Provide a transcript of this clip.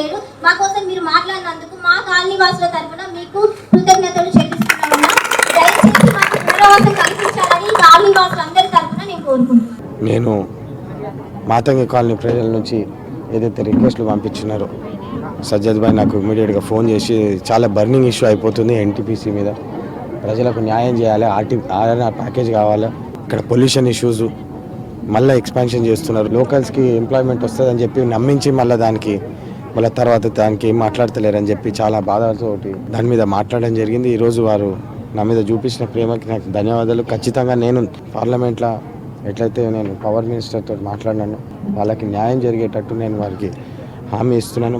లేడు మా కోసం మీరు మాట్లాడినందుకు మా కాలనీ వాసుల తరఫున మీకు కృతజ్ఞతలు దయచేసి మాకు పునరావాసం కల్పించాలని కాలనీ వాసులందరి తరఫున నేను కోరుకుంటున్నాను. నేను మాతంగి కాలనీ ప్రజల నుంచి ఏదైతే రిక్వెస్ట్లు పంపించినారో సజ్జద్ భాయ్ నాకు ఇమీడియట్గా ఫోన్ చేసి చాలా బర్నింగ్ ఇష్యూ అయిపోతుంది ఎన్టీపీసీ మీద. ప్రజలకు న్యాయం చేయాలి ఆర్టీ ఆర్ఎన్ఆర్ ప్యాకేజ్ కావాలి. ఇక్కడ పొల్యూషన్ ఇష్యూస్ మళ్ళీ ఎక్స్పాన్షన్ చేస్తున్నారు. లోకల్స్కి ఎంప్లాయ్మెంట్ వస్తుందని చెప్పి నమ్మించి మళ్ళీ దానికి మళ్ళీ తర్వాత దానికి ఏం మాట్లాడతలేరని చెప్పి చాలా బాధతోటి దాని మీద మాట్లాడడం జరిగింది. ఈరోజు వారు నా మీద చూపించిన ప్రేమకి నాకు ధన్యవాదాలు. ఖచ్చితంగా నేను పార్లమెంట్లో ఎట్లయితే నేను పవర్ మినిస్టర్తో మాట్లాడినాను వాళ్ళకి న్యాయం జరిగేటట్టు నేను వారికి హామీ ఇస్తున్నాను.